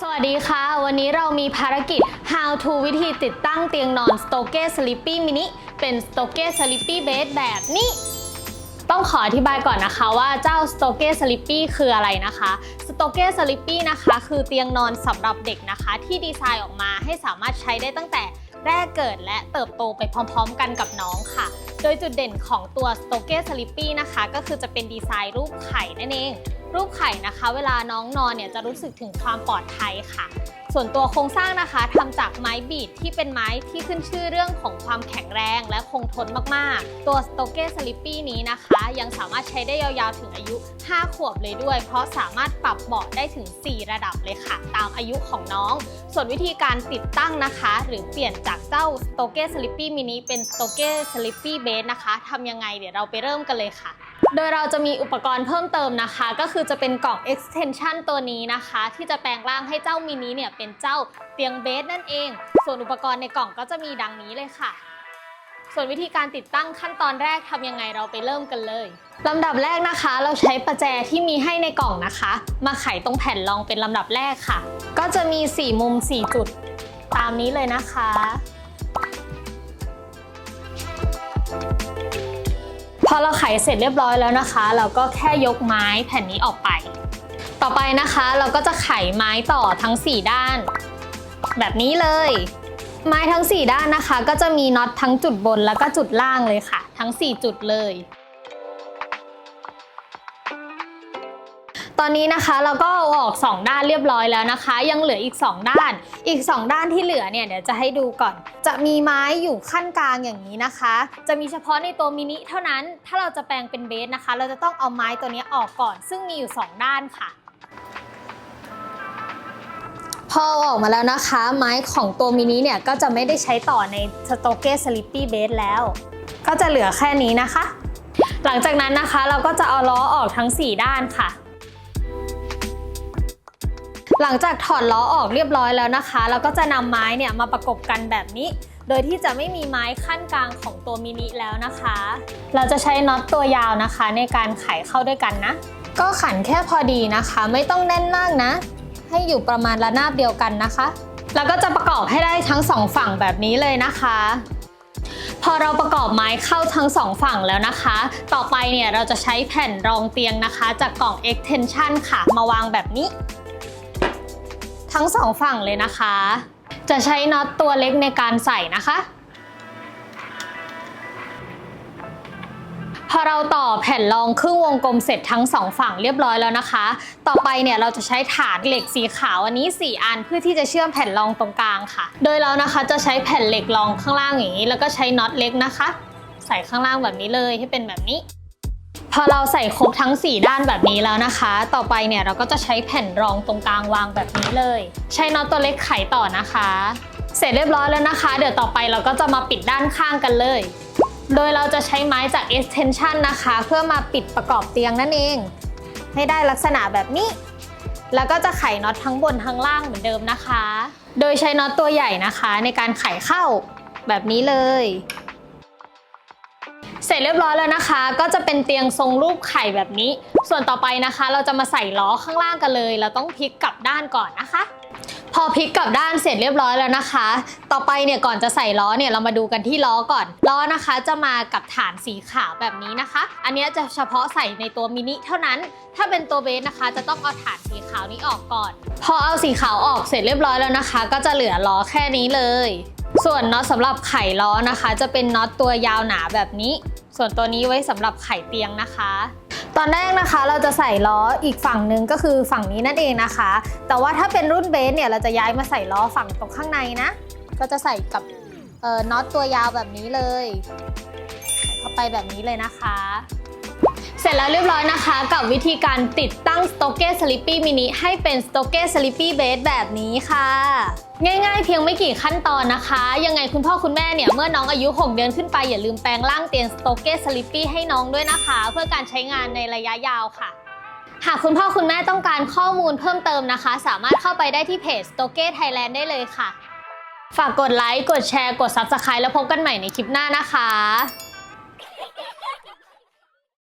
สวัสดีค่ะ วันนี้เรามีภารกิจ How to วิธีติดตั้งเตียงนอน s t o k e Sleepy Mini เป็น s t o k e Sleepy Bed แบบนี้ ต้องขออธิบายก่อนนะคะว่าเจ้า s t o k e Sleepy คืออะไรนะคะ s t o k e Sleepy นะคะคือเตียงนอนสำหรับเด็กนะคะ ที่ดีไซน์ออกมาให้สามารถใช้ได้ตั้งแต่แรกเกิดและเติบโตไปพร้อมๆ กันกับน้องค่ะ โดยจุดเด่นของตัว s t o k e Sleepy นะคะ ก็คือจะเป็นดีไซน์รูปไข่นั่นเอง รูปไข่นะคะ เวลาน้องนอนเนี่ยจะรู้สึกถึงความปลอดภัยค่ะ ส่วนตัวโครงสร้างนะคะทำจากไม้บีดที่เป็นไม้ที่ขึ้นชื่อเรื่องของความแข็งแรงและคงทนมากๆ ตัว s t o k e Sleepy นี้นะคะ ยังสามารถใช้ได้ยาวๆถึงอายุ 5 ขวบเลยด้วย เพราะสามารถปรับเบาะได้ถึง 4 ระดับเลยค่ะ ตามอายุของน้อง ส่วนวิธีการติดตั้งนะคะ หรือเปลี่ยนจากเจ้า s t o k e Sleepy Mini เป็น s t o k e Sleepy Bed นะคะทำยังไงเดี๋ยวเราไปเริ่มกันเลยค่ะ โดยเราจะมีอุปกรณ์เพิ่มเติมนะคะ ก็คือจะเป็นกล่อง extension ตัวนี้นะคะ ที่จะแปลงร่างให้เจ้ามินิเนี่ยเป็นเจ้าเตียงเบสนั่นเอง ส่วนอุปกรณ์ในกล่องก็จะมีดังนี้เลยค่ะ ส่วนวิธีการติดตั้งขั้นตอนแรกทำยังไงเราไปเริ่มกันเลยลำดับแรกนะคะ เราใช้ประแจที่มีให้ในกล่องนะคะ มาไขตรงแผ่นรองเป็นลำดับแรกค่ะ ก็จะมี 4 มุม 4 จุด ตามนี้เลยนะคะ เราไขเสร็จเรียบร้อยแล้วนะคะ เราก็แค่ยกไม้แผ่นนี้ออกไป ต่อไปนะคะ เราก็จะไขไม้ต่อทั้ง 4 ด้าน แบบนี้เลย ไม้ทั้ง 4 ด้านนะคะ ก็จะมีน็อตทั้งจุดบนแล้วก็จุดล่างเลยค่ะ ทั้ง 4 จุดเลย ตอนนี้นะคะเราก็เอาออก 2 ด้านเรียบร้อยแล้วนะคะ ยังเหลืออีก 2 ด้าน อีก 2 ด้านที่เหลือเนี่ยเดี๋ยวจะให้ดูก่อน จะมีไม้อยู่ขั้นกลางอย่างนี้นะคะ จะมีเฉพาะในตัวมินิเท่านั้น ถ้าเราจะแปลงเป็นเบสนะคะ เราจะต้องเอาไม้ตัวนี้ออกก่อน ซึ่งมีอยู่ 2 ด้านค่ะพอออกมาแล้วนะคะ ไม้ของตัวมินิเนี่ย ก็จะไม่ได้ใช้ต่อในสโตเกสลิปปี้เบสแล้ว ก็จะเหลือแค่นี้นะคะ หลังจากนั้นนะคะเราก็จะเอาล้อออกทั้ง 4 ด้านค่ะ หลังจากถอดล้อออกเรียบร้อยแล้วนะคะเราก็จะนำไม้เนี่ยมาประกบกันแบบนี้ โดยที่จะไม่มีไม้ขั้นกลางของตัวมินิแล้วนะคะ เราจะใช้น็อตตัวยาวนะคะ ในการไขเข้าด้วยกันนะ ก็ขันแค่พอดีนะคะ ไม่ต้องแน่นมากนะ ให้อยู่ประมาณระนาบเดียวกันนะคะ แล้วก็จะประกอบให้ได้ทั้งสองฝั่งแบบนี้เลยนะคะพอเราประกอบไม้เข้าทั้งสองฝั่งแล้วนะคะ ต่อไปเนี่ยเราจะใช้แผ่นรองเตียงนะคะ จากกล่อง extension ค่ะมาวางแบบนี้ ทั้งสองฝั่งเลยนะคะ จะใช้น็อตตัวเล็กในการใส่นะคะ พอเราต่อแผ่นรองครึ่งวงกลมเสร็จทั้งสองฝั่งเรียบร้อยแล้วนะคะ ต่อไปเนี่ยเราจะใช้ฐานเหล็กสีขาวอันนี้ 4 อันเพื่อที่จะเชื่อมแผ่นรองตรงกลางค่ะ โดยเรานะคะจะใช้แผ่นเหล็กรองข้างล่างอย่างนี้ แล้วก็ใช้น็อตเล็กนะคะ ใส่ข้างล่างแบบนี้เลยให้เป็นแบบนี้ พอเราใส่ครบทั้ง 4 ด้านแบบนี้แล้วนะคะ ต่อไปเนี่ยเราก็จะใช้แผ่นรองตรงกลางวางแบบนี้เลย ใช้น็อตตัวเล็กไขต่อนะคะ เสร็จเรียบร้อยแล้วนะคะ เดี๋ยวต่อไปเราก็จะมาปิดด้านข้างกันเลย โดยเราจะใช้ไม้จาก extension นะคะ เพื่อมาปิดประกอบเตียงนั่นเอง ให้ได้ลักษณะแบบนี้ แล้วก็จะไขน็อตทั้งบนทั้งล่างเหมือนเดิมนะคะ โดยใช้น็อตตัวใหญ่นะคะ ในการไขเข้าแบบนี้เลย เสร็จเรียบร้อยแล้วนะคะ ก็จะเป็นเตียงทรงรูปไข่แบบนี้ ส่วนต่อไปนะคะ เราจะมาใส่ล้อข้างล่างกันเลย เราต้องพลิกกลับด้านก่อนนะคะ พอพลิกกลับด้านเสร็จเรียบร้อยแล้วนะคะ ต่อไปเนี่ยก่อนจะใส่ล้อเนี่ยเรามาดูกันที่ล้อก่อนล้อนะคะ จะมากับฐานสีขาวแบบนี้นะคะ อันนี้จะเฉพาะใส่ในตัวมินิเท่านั้น ถ้าเป็นตัวเบสนะคะ จะต้องเอาฐานสีขาวนี้ออกก่อน พอเอาสีขาวออกเสร็จเรียบร้อยแล้วนะคะ ก็จะเหลือล้อแค่นี้เลยส่วนน็อตสำหรับไขล้อนะคะ จะเป็นน็อตตัวยาวหนาแบบนี้ ส่วนตัวนี้ไว้สำหรับไข่เตียงนะคะ ตอนแรกนะคะเราจะใส่ล้ออีกฝั่งหนึ่งก็คือฝั่งนี้นั่นเองนะคะ แต่ว่าถ้าเป็นรุ่นเบสเนี่ยเราจะย้ายมาใส่ล้อฝั่งตรงข้างในนะ ก็จะใส่กับน็อตตัวยาวแบบนี้เลย เข้าไปแบบนี้เลยนะคะ เสร็จแล้วเรียบร้อยนะคะ กับวิธีการติดตั้ง s t o k e Sleepy Mini ให้เป็น s t o k e Sleepy Bed แบบนี้ค่ะ ง่ายๆ เพียงไม่กี่ขั้นตอนนะคะ ยังไงคุณพ่อคุณแม่เนี่ย เมื่อน้องอายุ 6 เดือนขึ้นไป อย่าลืมแปลงร่างเตียง s t o k e Sleepy ให้น้องด้วยนะคะ เพื่อการใช้งานในระยะยาวค่ะ หากคุณพ่อคุณแม่ต้องการข้อมูลเพิ่มเติมนะคะ สามารถเข้าไปได้ที่เพจ s t o k e Thailand ได้เลยค่ะ ฝากกดไลค์กดแชร์กด Subscribe แล้วพบกันใหม่ในคลิปหน้านะคะ